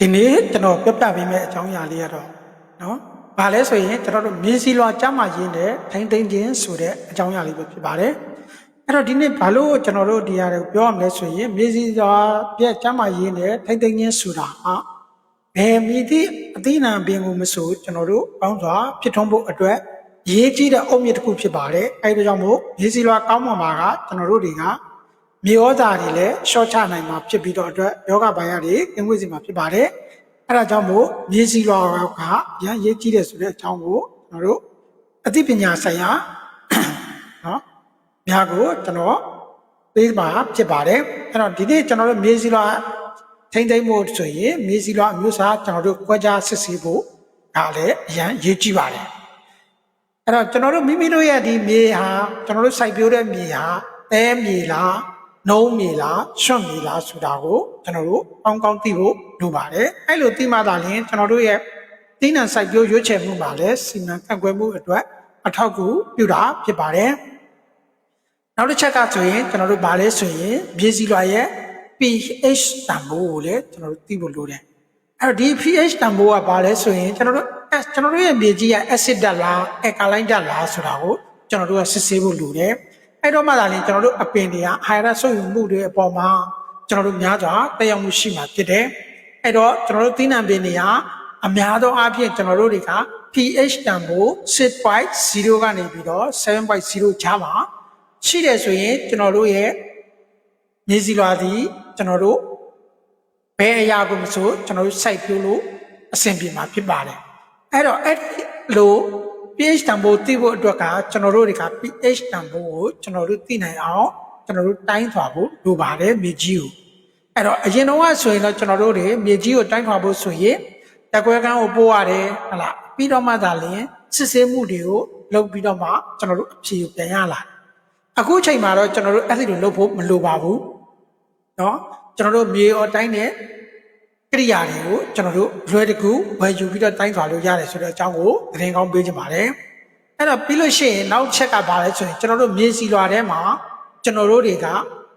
ဒီနေ့ကျွန်တော်ပြပြပေးမယ့်အကြောင်းအရာလေးကတော့နော်။ဘာလဲဆိုရင်ကျွန်တော်တို့မြေစီလွာကျမ်းမာရင်းနဲ့ထိမ့်သိမ့်ခြင်းဆိုတဲ့အကြောင်းအရာလေးပဲဖြစ်ပါတယ်။အဲ့တော့ဒီနေ့ဘာလို့ကျွန်တော်တို့ဒီဟာတွေကိုပြောရမလဲဆိုရင်မြေစီလွာပြက်ကျမ်းမာရင်းနဲ့ထိမ့်သိမ့်ခြင်းဆိုတာဟာဘယ်မိသည့်အသိဉာဏ်ပင်ကိုမဆိုကျွန်တော်တို့ကောင်းစွာဖြစ်ထွန်းဖို့အတွက်ရေးကြည့်တဲ့အုတ်မြစ်တစ်ခုဖြစ်ပါတယ်။အဲဒီကြောင့်မို့မြေစီလွာကောင်းမှန်မှာကကျွန်တော်တို့တွေက မြေဩဇာတွေလည်းရှော့ချနိုင်မှာဖြစ်ပြီးတော့အတွက်ယောဂဘာယာတွေကင်းဝေးစီမှာဖြစ်ပါတယ်။အဲဒါကြောင့်မို့မြေစီလွာကရန်ရေးကြည့်တဲ့ဆိုတဲ့အကြောင်းကိုကျွန်တော်တို့အသိပညာဆိုင်ရာနော်များကိုကျွန်တော်ပေးမှာဖြစ်ပါတယ်။အဲ့တော့ဒီနေ့ကျွန်တော်တို့မြေစီလွာထိမ့်သိမ့်ဖို့ဆိုရင်မြေစီလွာအမျိုးအစားကျွန်တော်တို့ကြွက်ကြားစစ်ဆေးဖို့ဒါလည်းအရန်ရေးကြည့်ပါတယ်။အဲ့တော့ကျွန်တော်တို့မိမိတို့ရဲ့ဒီမြေဟာကျွန်တော်တို့စိုက်ပျိုးတဲ့မြေဟာတဲမြေလား နှုံးမြေလားရွှွန့်မြေလားဆိုတာကိုကျွန်တော်တို့ကောင်းကောင်းသိဖို့လိုပါတယ်အဲ့လိုသိမှသာလျှင်ကျွန်တော်တို့ရဲ့တိနံစိုက်ပျိုးရွေးချယ်မှုမှာလည်းစီမံခန့်ခွဲမှုအတွက်အထောက်အကူပြုတာဖြစ်ပါတယ်နောက်တစ်ချက်ကဆိုရင်ကျွန်တော်တို့ဗာလဲဆိုရင်မြေစီလွာရဲ့ pH တန်ဖိုးကိုလည်းကျွန်တော်တို့သိဖို့လိုတယ်အဲ့တော့ဒီ pH တန်ဖိုးကဘာလဲဆိုရင်ကျွန်တော်တို့အဲကျွန်တော်တို့ရဲ့မြေကြီးက acid ဓာတ်လား alkaline ဓာတ်လားဆိုတာကိုကျွန်တော်တို့ကစစ်ဆေးဖို့လိုတယ် အဲ့တော့မှသာလျှင်ကျွန်တော်တို့အပင်တွေက higher ဆုပ်ယူမှုတွေအပေါ်မှာကျွန်တော်တို့များစွာတက်ရောက်မှုရှိမှာဖြစ်တယ်အဲ့တော့ကျွန်တော်တို့သီးနှံပင်တွေကအများသောအားဖြင့်ကျွန်တော်တို့တွေက pH တန်ဖိုး6.0ကနေပြီးတော့7.0ကြားမှာရှိတယ်ဆိုရင်ကျွန်တော်တို့ရဲ့မြေစီလွာသည်ကျွန်တော်တို့ဘယ်အရာကိုမဆိုကျွန်တော်တို့စိုက်ပျိုးလို့အဆင်ပြေမှာဖြစ်ပါတယ်အဲ့တော့အဲ့ဒီလို pH တန်ဖိုးသိဖို့အတွက်ကကျွန်တော်တို့တွေက pH တန်ဖိုးကိုကျွန်တော်တို့သိနိုင်အောင်ကျွန်တော်တို့တိုင်းထွာဖို့လိုပါတယ်မြေကြီးကိုအဲ့တော့အရင်တော့ဆိုရင်တော့ကျွန်တော်တို့တွေမြေကြီးကိုတိုင်းထွာဖို့ဆိုရင်တက်ကွဲကန်းကိုပို့ရတယ်ဟလာပြီးတော့မှသာလျှင်စစ်ဆေးမှုတွေကိုလုပ်ပြီးတော့မှကျွန်တော်တို့အဖြေကိုပြန်ရလာတယ်အခုချိန်မှာတော့ကျွန်တော်တို့အဲ့ဒီလိုလုပ်ဖို့မလိုပါဘူး เนาะကျွန်တော်တို့မြေအော်တိုင်းနဲ့ ကိရိယာတွေကိုကျွန်တော်တို့လွယ်တကူဝယ်ယူပြီးတော့တိုင်းထွာလို့ရတယ်ဆိုတဲ့အကြောင်းကိုသတင်းကောင်းပေးချင်ပါတယ်။အဲ့တော့ပြီးလို့ရှိရင်နောက်ချက်ကပါလဲဆိုရင်ကျွန်တော်တို့မြင်းစီလွာထဲမှာကျွန်တော်တို့တွေက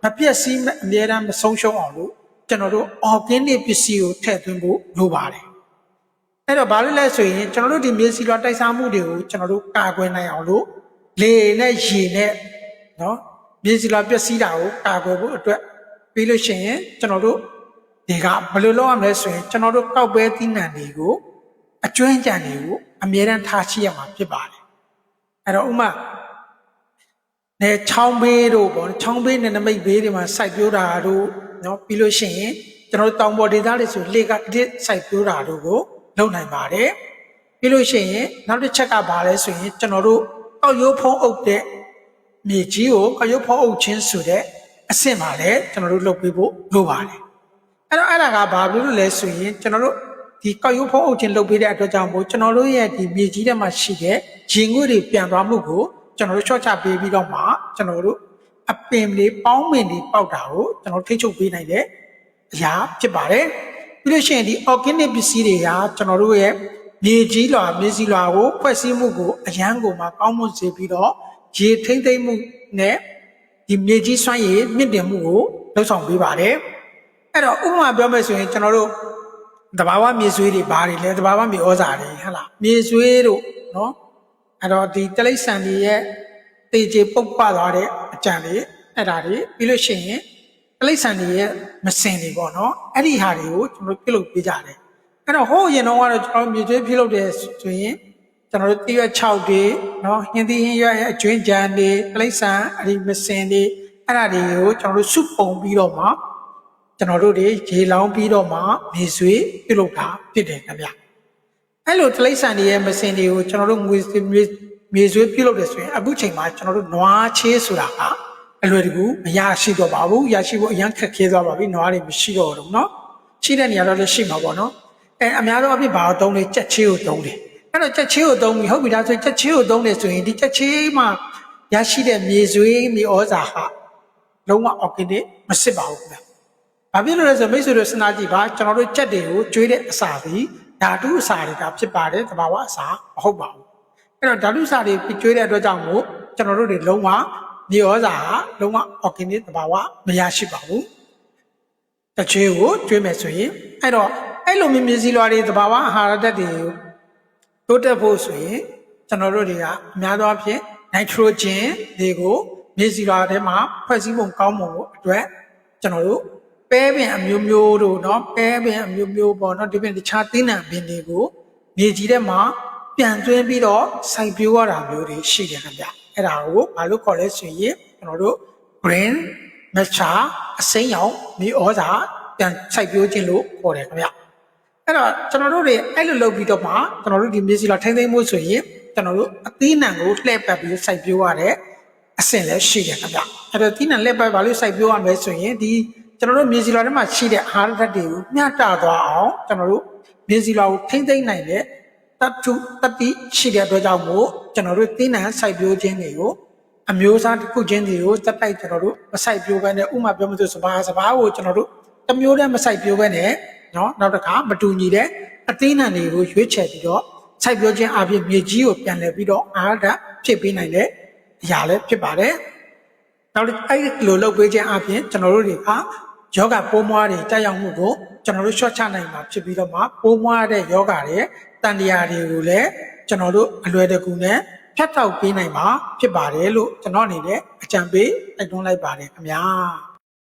မပြည့်စည်အမြဲတမ်းမဆုံးရှုံးအောင်လို့ကျွန်တော်တို့ organic ပစ္စည်းကိုထည့်သွင်းဖို့လိုပါတယ်။အဲ့တော့ဘာလို့လဲဆိုရင်ကျွန်တော်တို့ဒီမြေစီလွာတိုက်စားမှုတွေကိုကျွန်တော်တို့ကာကွယ်နိုင်အောင်လို့လေနဲ့ရေနဲ့နော်မြေစီလွာပျက်စီးတာကိုကာကွယ်ဖို့အတွက်ပြီးလို့ရှိရင်ကျွန်တော်တို့ တွေကဘယ်လိုလုပ်ရမလဲဆိုရင်ကျွန်တော်တို့ကောက်ပဲသီးနှံတွေကိုအကျွင်းကြံတွေကိုအမြဲတမ်းထားရှိရမှာဖြစ်ပါတယ်အဲ့တော့ဥမာနေချောင်းဘေးတို့ပေါ့ချောင်းဘေးနဲ့နမိတ်ဘေးတွေမှာစိုက်ပျိုးတာတို့နော်ပြီးလို့ရှိရင်ကျွန်တော်တို့တောင်ပေါ်ဒေသတွေဆိုလေကတစ်စိုက်ပျိုးတာတို့ကိုလုပ်နိုင်ပါတယ်ပြီးလို့ရှိရင်နောက်တစ်ချက်ကဘာလဲဆိုရင်ကျွန်တော်တို့ကောက်ရိုးဖုံးအုပ်တဲ့မြေကြီးကိုကောက်ရိုးဖုံးအုပ်ခြင်းဆိုတဲ့အဆင့်ပါလေကျွန်တော်တို့လုပ်ပေးဖို့လိုပါတယ် အဲ့တော့အဲ့ဒါကဘာဖြစ်လို့လဲဆိုရင်ကျွန်တော်တို့ဒီကောက်ရိုးဖုံးအုပ်ခြင်းလုပ်ပေးတဲ့အတွက်ကြောင့်မို့ကျွန်တော်တို့ရဲ့ဒီမြေကြီးထဲမှာရှိတဲ့ရင်ငွေ့တွေပြန်သွားမှုကိုကျွန်တော်တို့ချော့ချပေးပြီးတော့မှကျွန်တော်တို့အပင်လေးပေါင်းပင်တွေပေါက်တာကိုကျွန်တော်ထိတ်ချုပ်ပေးနိုင်တဲ့အရာဖြစ်ပါတယ်ပြီးလို့ရှိရင်ဒီ organic ပစ္စည်းတွေကကျွန်တော်တို့ရဲ့မြေကြီးလွာမြေစီလွာကိုဖွဲ့စည်းမှုကိုအရန်ကိုမှကောင်းမွန်စေပြီးတော့ရေထိမ့်သိမ့်မှုနဲ့ဒီမြေကြီးစွမ်းရည်မြင့်တင်မှုကိုလှုပ်ဆောင်ပေးပါတယ် အဲ့တော့ဥပမာပြောမယ်ဆိုရင်ကျွန်တော်တို့တဘာဝမြေဆွေးတွေဘာတွေလဲတဘာဝမြေဩဇာတွေဟဟလားမြေဆွေးတို့နော်အဲ့တော့ဒီတလိษံတွေရဲ့တေချေပုတ်ပသွားတဲ့အကြံတွေအဲ့ဒါတွေပြီးလို့ရှိရင်တလိษံတွေရဲ့မစင်တွေပေါ့နော်အဲ့ဒီဟာတွေကိုကျွန်တော်တို့ပြုလုပ်ပေးကြတယ်အဲ့တော့ဟိုးအရင်တော့ကတော့ကျွန်တော်မြေဆွေးပြုလုပ်တယ်ဆိုရင် ကျွန်တော်တို့တရွက်6တွေเนาะဟင်းသီးဟင်းရွက်ရဲ့အကျွင်းကြံတွေပြိဿံအဒီမစင်တွေအဲ့ဒါတွေကိုကျွန်တော်တို့စုပုံပြီးတော့မှ ကျွန်တော်တို့တွေရေလောင်းပြီးတော့မှမြေဆွေးပြုလုပ်တာဖြစ်တယ်ခင်ဗျအဲ့လိုတိရစ္ဆာန်တွေရဲ့မစင်တွေကိုကျွန်တော်တို့ငွေမြေမြေဆွေးပြုလုပ်တယ်ဆိုရင်အခုချိန်မှာကျွန်တော်တို့နွားချေးဆိုတာကအလွယ်တကူမရရှိတော့ပါဘူးရရှိဖို့အရန်ခက်ခဲသွားပါပြီနွားတွေမရှိတော့ဘူးเนาะရှိတဲ့နေရာတော့လည်းရှိမှာပေါ့เนาะအဲအများတော့အဖြစ်ဘာကိုသုံးလဲကြက်ချေးကိုသုံးတယ် အဲ့တော့ချက်ချေးကိုသုံးပြီးဟုတ်ပြီဒါဆိုချက်ချေးကိုသုံးတယ်ဆိုရင်ဒီချက်ချေးမှာရရှိတဲ့မြေဆွေးမြေဩဇာဟာလုံးဝ organic မစစ်ပါဘူးခင်ဗျ။ ဘာဖြစ်လို့လဲဆိုမိတ်ဆွေတို့စဉ်းစားကြည့်ပါကျွန်တော်တို့ချက်တွေကိုကျွေးတဲ့အစာသည်ဓာတုအစာတွေကဖြစ်ပါတယ်တဘာဝအစာမဟုတ်ပါဘူး။အဲ့တော့ဓာတုအစာတွေကျွေးတဲ့အတွက်ကြောင့်မို့ကျွန်တော်တို့တွေလုံးဝမြေဩဇာဟာလုံးဝ organic တဘာဝမရရှိပါဘူး။တချေးကိုကျွေးမယ်ဆိုရင်အဲ့တော့အဲ့လိုမျိုးမြေစီလွာတွေတဘာဝအာဟာရဓာတ်တွေကိုတိုးတက်ဖို့ဆိုရင်ကျွန်တော်တို့တွေကအများသောအားဖြင့်နိုက်ထရိုဂျင်တွေကိုမြေစီလွာထဲမှာဖွဲ့စည်းပုံကောင်းပုံကိုအတွက်ကျွန်တော်တို့ ပဲပင်အမျိုးမျိုးတို့နော်ပဲပင်အမျိုးမျိုးပေါ့နော်ဒီပင်တခြားသင်းနံပင်တွေကိုမြေကြီးထဲမှာပြန်သွင်းပြီးတော့စိုက်ပျိုးရတာမျိုးတွေရှိတယ်ခင်ဗျအဲ့ဒါကိုဘာလို့ခေါ်လဲဆိုရင်ကျွန်တော်တို့ brain မချာအစိမ်းရောင်မြေဩဇာပြန်စိုက်ပျိုးခြင်းလို့ခေါ်တယ်ခင်ဗျအဲ့တော့ကျွန်တော်တို့တွေအဲ့လိုလုပ်ပြီးတော့မှကျွန်တော်တို့ဒီမြေစီလာထိမ့်သိမ့်မှုဆိုရင်ကျွန်တော်တို့အသီးနှံကိုလှည့်ပတ်ပြီးစိုက်ပျိုးရတဲ့အဆင့်လည်းရှိတယ်ခင်ဗျအဲ့တော့သီးနှံလှည့်ပတ်ဘာလို့စိုက်ပျိုးရမလဲဆိုရင်ဒီ ကျွန်တော်တို့မြေစီလွာထဲမှာရှိတဲ့အာဟာရဓာတ်တွေကိုမျှတသွားအောင်ကျွန်တော်တို့မြေစီလွာကိုထိမ့်သိမ့်နိုင်တဲ့တတ်ထုတတိရှိတဲ့အတွက်ကြောင့်မို့ကျွန်တော်တို့သင်းနံစိုက်ပျိုးခြင်းတွေကိုအမျိုးအစားတစ်ခုချင်းတွေကိုတက်တိုက်ကျွန်တော်တို့မစိုက်ပျိုးဘဲနဲ့ဥမာပြောမလို့စပါးစပါးကိုကျွန်တော်တို့တစ်မျိုးတည်းမစိုက်ပျိုးဘဲနဲ့နော်နောက်တစ်ခါမတူညီတဲ့အသင်းနံတွေကိုရွေးချယ်ပြီးတော့စိုက်ပျိုးခြင်းအပြင်မြေကြီးကိုပြန်လည်ပြီးတော့အာဓာတ်ဖြစ်ပေးနိုင်တဲ့အရာလည်းဖြစ်ပါတယ်နောက်တစ်အဲ့လိုလုပ်ပေးခြင်းအပြင်ကျွန်တော်တို့တွေက ယောဂပိုးမွားတွေတက်ရောက်မှုကိုကျွန်တော်တို့ရှော့ချနိုင်မှာဖြစ်ပြီးတော့မှပိုးမွားတဲ့ယောဂတွေတန်တရားတွေကိုလည်းကျွန်တော်တို့အလွယ်တကူနဲ့ဖြတ်တောက်ပေးနိုင်မှာဖြစ်ပါတယ်လို့ကျွန်တော်အနေနဲ့အကြံပေးတိုက်တွန်းလိုက်ပါတယ်ခင်ဗျာ